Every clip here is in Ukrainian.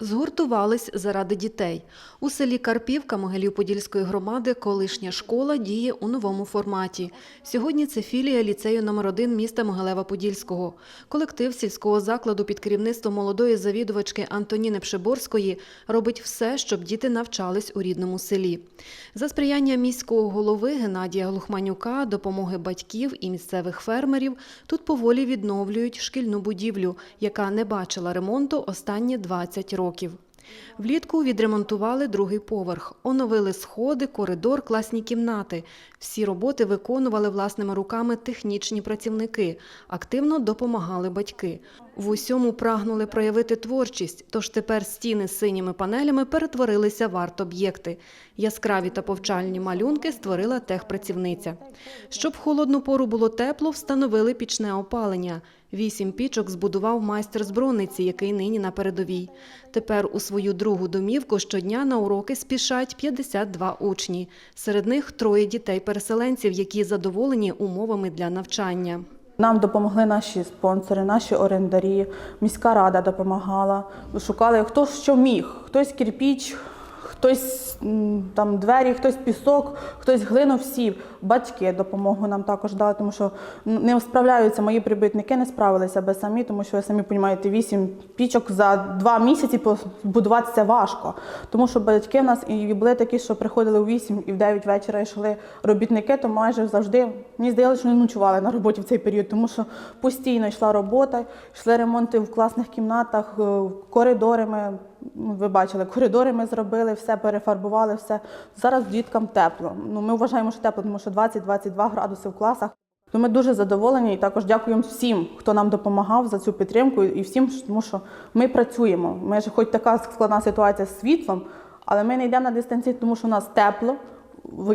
Згуртувались заради дітей. У селі Карпівка Могилів-Подільської громади колишня школа діє у новому форматі. Сьогодні це філія ліцею номер 1 міста Могилева-Подільського. Колектив сільського закладу під керівництвом молодої завідувачки Антоніни Пшеборської робить все, щоб діти навчались у рідному селі. За сприяння міського голови Геннадія Глухманюка, допомоги батьків і місцевих фермерів тут поволі відновлюють шкільну будівлю, яка не бачила ремонту останні 20 років. Влітку відремонтували другий поверх, оновили сходи, коридор, класні кімнати. Всі роботи виконували власними руками технічні працівники, активно допомагали батьки. В усьому прагнули проявити творчість, тож тепер стіни з синіми панелями перетворилися в арт-об'єкти. Яскраві та повчальні малюнки створила техпрацівниця. Щоб холодну пору було тепло, встановили пічне опалення. Вісім пічок збудував майстер з Брониці, який нині на передовій. Тепер у свою другу домівку щодня на уроки спішать 52 учні. Серед них троє дітей-переселенців, які задоволені умовами для навчання. Нам допомогли наші спонсори, наші орендарі, міська рада допомагала. Шукали хто що міг, хтось кирпіч, хтось там двері, хтось пісок, хтось глину. Всі батьки допомогу нам також дали, тому що не справляються мої прибитники, не справилися без самі, тому що ви самі розумієте, вісім пічок за два місяці побудувати це важко. Тому що батьки в нас і були такі, що приходили у 8 і в 9 вечора йшли робітники, то майже завжди мені здається, що не ночували на роботі в цей період, тому що постійно йшла робота, йшли ремонти в класних кімнатах, е, коридори. Ми ну, ви бачили, коридори ми зробили, все перефарбували, все. Зараз діткам тепло. Ну ми вважаємо, що тепло, тому що 20-22 градуси в класах. То ми дуже задоволені і також дякуємо всім, хто нам допомагав за цю підтримку, і всім, тому що ми працюємо. Ми ж хоч така складна ситуація з світлом, але ми не йдемо на дистанції, тому що у нас тепло,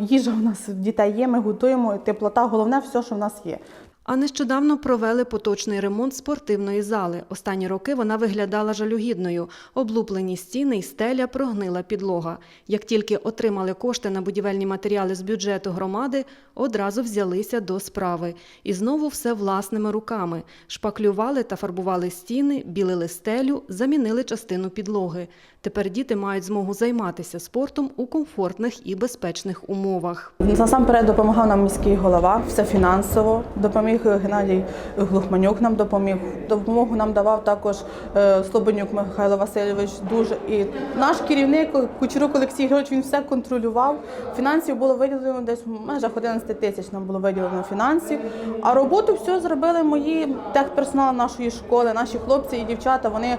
їжа у нас в дітей є, ми готуємо, теплота, головне все, що в нас є. А нещодавно провели поточний ремонт спортивної зали. Останні роки вона виглядала жалюгідною. Облуплені стіни й стеля, прогнила підлога. Як тільки отримали кошти на будівельні матеріали з бюджету громади, одразу взялися до справи. І знову все власними руками. Шпаклювали та фарбували стіни, білили стелю, замінили частину підлоги. Тепер діти мають змогу займатися спортом у комфортних і безпечних умовах. Насамперед допомагав нам міський голова, все фінансово. Допоміг Геннадій Глухманюк нам допоміг. Допомогу нам давав також е, Слободнюк Михайло Васильович. Дуже і наш керівник Кучерук Олексій Григорович, він все контролював. Фінансів було виділено десь в межах 11 тисяч. Нам було виділено фінансів. А роботу все зробили мої техперсонал нашої школи, наші хлопці і дівчата. Вони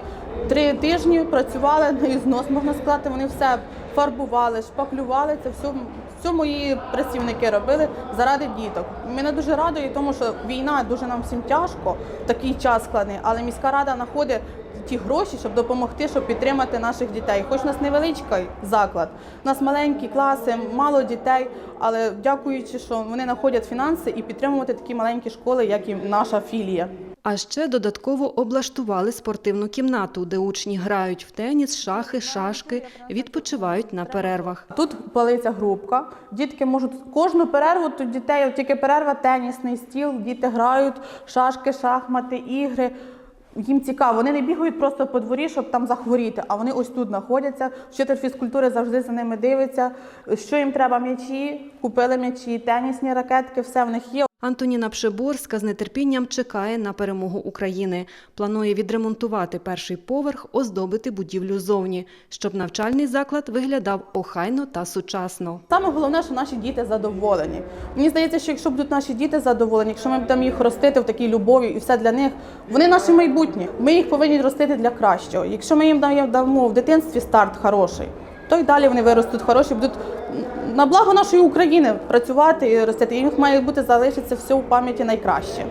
три тижні працювали на ізнос, можна сказати. Вони все фарбували, шпаклювали. Це все, все мої працівники робили заради діток. Мене дуже радує, тому що війна дуже нам всім тяжко, такий час складний, але міська рада знаходить ті гроші, щоб допомогти, щоб підтримати наших дітей. Хоч у нас невеличкий заклад, у нас маленькі класи, мало дітей, але дякуючи, що вони знаходять фінанси і підтримувати такі маленькі школи, як і наша філія. А ще додатково облаштували спортивну кімнату, де учні грають в теніс, шахи, шашки, відпочивають на перервах. Тут палиться групка. Дітки можуть кожну перерву тут дітей, тільки перерва, тенісний стіл, діти грають, шашки, шахмати, ігри. Їм цікаво, вони не бігають просто по дворі, щоб там захворіти, а вони ось тут знаходяться. Вчитель фізкультури завжди за ними дивиться. Що їм треба м'ячі, купили м'ячі, тенісні ракетки, все в них є. Антоніна Пшеборська з нетерпінням чекає на перемогу України. Планує відремонтувати перший поверх, оздобити будівлю зовні, щоб навчальний заклад виглядав охайно та сучасно. Саме головне, що наші діти задоволені. Мені здається, що якщо будуть наші діти задоволені, якщо ми будемо їх ростити в такій любові і все для них, вони наше майбутнє. Ми їх повинні ростити для кращого. Якщо ми їм дамо в дитинстві старт хороший, то й далі вони виростуть хороші, будуть на благо нашої України працювати і ростити. Їх має бути залишиться все у пам'яті найкраще.